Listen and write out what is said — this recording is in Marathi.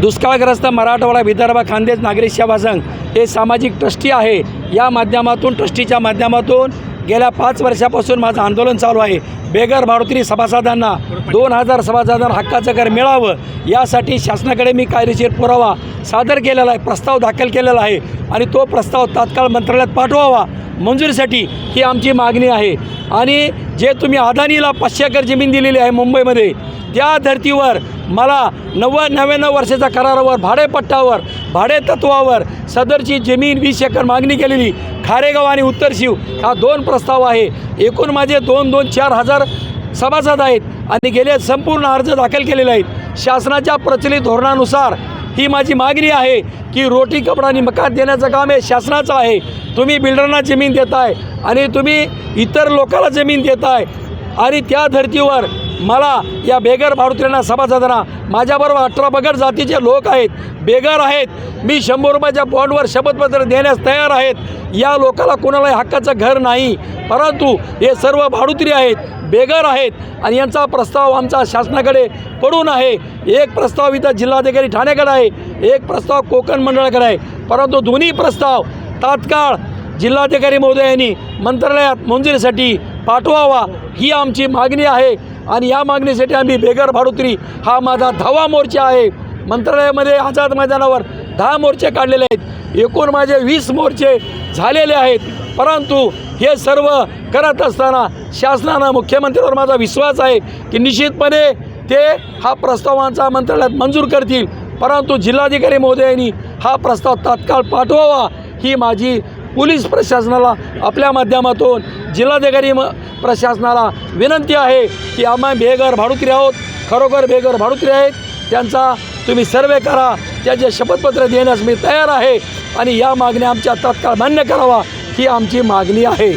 दुष्काळग्रस्त मराठवाडा विदर्भ खानदेश नागरिक सेवा संघ हे सामाजिक ट्रस्टी आहे. या माध्यमातून ट्रस्टीच्या माध्यमातून गेल्या पाच वर्षापासून माझं आंदोलन चालू आहे. बेगर भाडोत्री सभासदांना दोन हजार सभासदांना हक्काचं घर मिळावं यासाठी शासनाकडे मी कायदेशीर पुरावा सादर केलेला आहे प्रस्ताव दाखल केलेला आहे आणि तो प्रस्ताव तात्काळ मंत्रालयात पाठवावा. मंजुरीसाठी ही आमची मागणी आहे. आणि जे तुम्ही अदानीला पाचशे एकर जमीन दिलेली आहे मुंबईमध्ये त्या धर्तीवर मला नव्वद नव्याण्णव वर्षाच्या करारावर भाडेपट्टावर भाडे तत्वावर सदरची जमीन वीस एकर मागणी केलेली. खारेगाव आणि उत्तर शिव हा दोन प्रस्ताव आहे. एकूण माझे दोन दोन चार हजार सभासद आहेत आणि गेले संपूर्ण अर्ज दाखल केलेले आहेत. शासनाच्या प्रचलित धोरणानुसार ही माझी मागणी आहे की रोटी कपडा आणि मकान देण्याचं काम हे शासनाचं आहे. तुम्ही बिल्डरांना जमीन देताय आणि तुम्ही इतर लोकांना जमीन देताय. आणि त्या धर्तीवर मला या बेगर भाडुत्र्यांना सभासदांना माझ्याबरोबर अठरा बगर जातीचे लोक आहेत बेगर आहेत मी शंभर रुपयाच्या बॉन्डवर शपथपत्र देण्यास तयार आहेत. या लोकाला कोणालाही हक्काचं घर नाही. परंतु हे सर्व भाडुत्री आहेत बेगर आहेत आणि यांचा प्रस्ताव आमचा शासनाकडे पडून आहे. एक प्रस्ताव इथं जिल्हाधिकारी ठाण्याकडे आहे एक प्रस्ताव कोकण मंडळाकडे आहे. परंतु दोन्ही प्रस्ताव तात्काळ जिल्हाधिकारी महोदयांनी मंत्रालयात मंजुरीसाठी पाठवावा. ही आमची मागणी आहे. आणि या मागणीसाठी आम्ही बेगर भाडुत्री हा माझा धावा मोर्चा आहे. मंत्रालयामध्ये आझाद मैदानावर दहा मोर्चे काढलेले आहेत. एकूण माझे वीस मोर्चे झालेले आहेत. परंतु हे सर्व करत असताना शासनानं मुख्यमंत्र्यांवर माझा विश्वास आहे की निश्चितपणे ते हा प्रस्ताव आमचा मंत्रालयात मंजूर करतील. परंतु जिल्हाधिकारी महोदयांनी हा प्रस्ताव तात्काळ पाठवावा. ही माझी पोलीस प्रशासनाला आपल्या माध्यमातून जिल्हाधिकारी म प्रशासनाला विनंती आहे की आम्हा बेघर भाडुत्री आहोत खरोखर बेघर भाडुत्री आहेत. त्यांचा तुम्ही सर्वे करा त्याचे शपथपत्र देण्यास मी तयार आहे आणि या मागण्या आमच्या तत्काळ मान्य करावा ही आमची मागणी आहे.